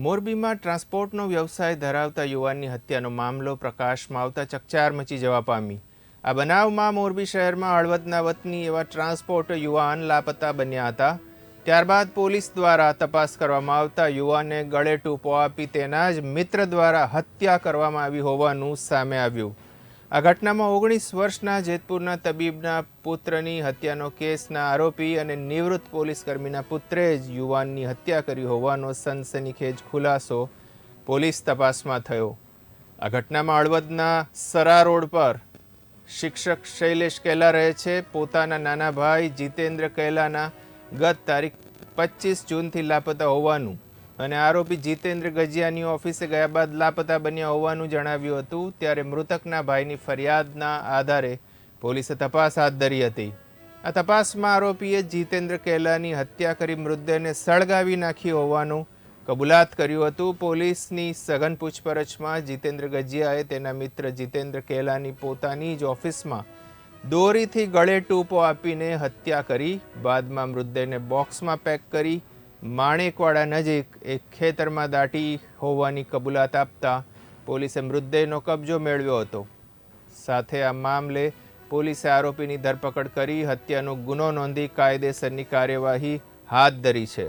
મોરબીમાં ટ્રાન્સપોર્ટનો વ્યવસાય ધરાવતા યુવાનની હત્યાનો મામલો પ્રકાશમાં આવતા ચકચાર મચી જવા પામી. આ બનાવમાં મોરબી શહેરમાં હળવદના વતની એવા ટ્રાન્સપોર્ટ યુવાન લાપતા બન્યા હતા. ત્યારબાદ પોલીસ દ્વારા તપાસ કરવામાં આવતા યુવાને ગળે ટૂંપો આપી તેના જ મિત્ર દ્વારા હત્યા કરવામાં આવી હોવાનું સામે આવ્યું. આ ઘટનામાં ઓગણીસ વર્ષના જેતપુરના તબીબના પુત્રની હત્યાનો કેસના આરોપી અને નિવૃત્ત પોલીસ કર્મીના પુત્રે જ યુવાનની હત્યા કરી હોવાનો સનસનીખેજ ખુલાસો પોલીસ તપાસમાં થયો. આ ઘટનામાં હળવદના સરા રોડ પર શિક્ષક શૈલેષ કૈલા રહે છે. પોતાના નાના ભાઈ જીતેન્દ્ર કૈલાના ગત તારીખ પચીસ જૂનથી લાપતા હોવાનું અને આરોપી જીતેન્દ્ર ગજિયાની ઓફિસે ગયા બાદ લાપતા બન્યા હોવાનું જણાવ્યું હતું, ત્યારે મૃતકના ભાઈની ફરિયાદના આધારે પોલીસે તપાસ હાથ ધરી હતી. આ તપાસમાં આરોપીએ જીતેન્દ્ર કેલાની હત્યા કરી મૃતદેહને સળગાવી નાખી હોવાનું કબૂલાત કર્યું હતું. પોલીસની સઘન પૂછપરછમાં જીતેન્દ્ર ગજિયાએ તેના મિત્ર જીતેન્દ્ર કેલાની પોતાની જ ઓફિસમાં દોરીથી ગળે ટૂંપો આપીને હત્યા કરી, બાદમાં મૃતદેહને બોક્સમાં પેક કરી માણેકવાડા નજીક એક ખેતરમાં દાટી હોવાની કબૂલાત આપતા પોલીસે મૃતદેહનો કબજો મેળવ્યો હતો. સાથે આ મામલે પોલીસે આરોપીની ધરપકડ કરી હત્યાનો ગુનો નોંધી કાયદેસરની કાર્યવાહી હાથ ધરી છે.